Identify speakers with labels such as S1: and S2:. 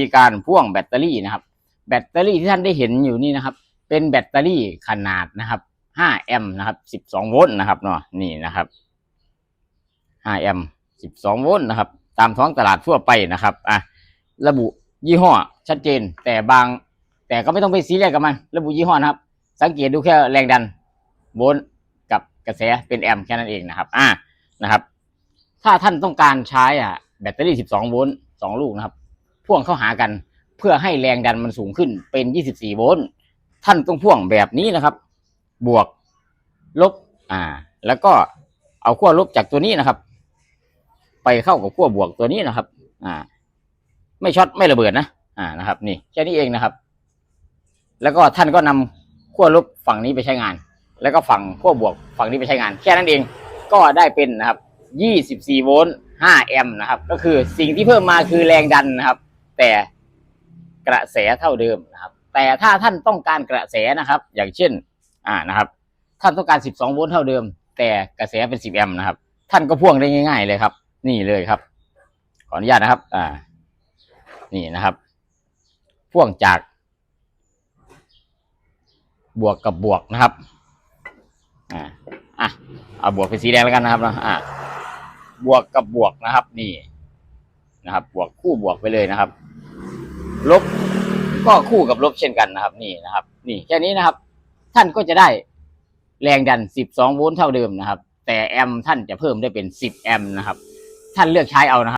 S1: ีการพ่วงแบตเตอรี่นะครับ แบตเตอรี่ที่ท่านได้เห็นอยู่นี่นะครับ เป็นแบตเตอรี่ขนาดนะครับ 5 แอมป์นะครับ 12 โวลต์นะครับเนาะนี่นะครับ 5 แอมป์ 12 โวลต์นะครับ ตามท้องตลาดทั่วไปนะครับอะระบุยี่ห้อชัดเจน แต่บาง แต่ก็ไม่ต้องไปซีเรียสกับมัน ระบุยี่ห้อนะครับ สังเกตดูแค่แรงดันโวลต์กับกระแสเป็นแอมป์แค่นั้นเองนะครับ อ่านะครับ ถ้าท่านต้องการใช้อะแบตเตอรี่ 12 โวลต์สองลูกนะครับ พ่วงเข้าหากัน เพื่อให้แรงดันมันสูงขึ้นเป็น 24 โวลต์ท่านต้องพ่วงแบบนี้นะครับ บวกลบอ่า แล้วก็เอาขั้วลบจากตัวนี้นะครับ ไปเข้ากับขั้วบวกตัวนี้นะครับ อ่า ไม่ช็อตไม่ระเบิดนะอ่านะครับ นี่แค่นี้เองนะครับ แล้วก็ท่านก็นำขั้วลบฝั่งนี้ไปใช้งาน แล้วก็ฝั่งขั้วบวกฝั่งนี้ไปใช้งาน แค่นั้นเองก็ได้เป็นนะครับ 24 โวลต์ 5 แอมป์นะครับ ก็คือสิ่งที่เพิ่มมาคือแรงดันนะครับ แต่กระแสเท่าเดิมนะครับ แต่ถ้าท่านต้องการกระแสนะครับ อย่างเช่น อ่านะครับ ท่านต้องการ 12 โวลต์เท่าเดิม แต่กระแสเป็น 10 แอมป์นะครับ ท่านก็พ่วงได้ง่ายๆเลยครับ นี่เลยครับ ขออนุญาตนะครับ อ่า นี่นะครับ พ่วงจาก บวกกับบวกนะครับ อ่าอะเอาบวกเป็นสีแดงแล้วกันนะครับนะอ่าบวกกับบวกนะครับ นี่นะครับ บวกคู่บวกไปเลยนะครับ ลบก็คู่กับลบเช่นกันนะครับ นี่นะครับ นี่แค่นี้นะครับ ท่านก็จะได้แรงดัน 12 โวลต์เท่าเดิมนะครับ แต่แอมท่านจะเพิ่มได้เป็น 10 แอมนะครับ ท่านเลือกใช้เอานะครับ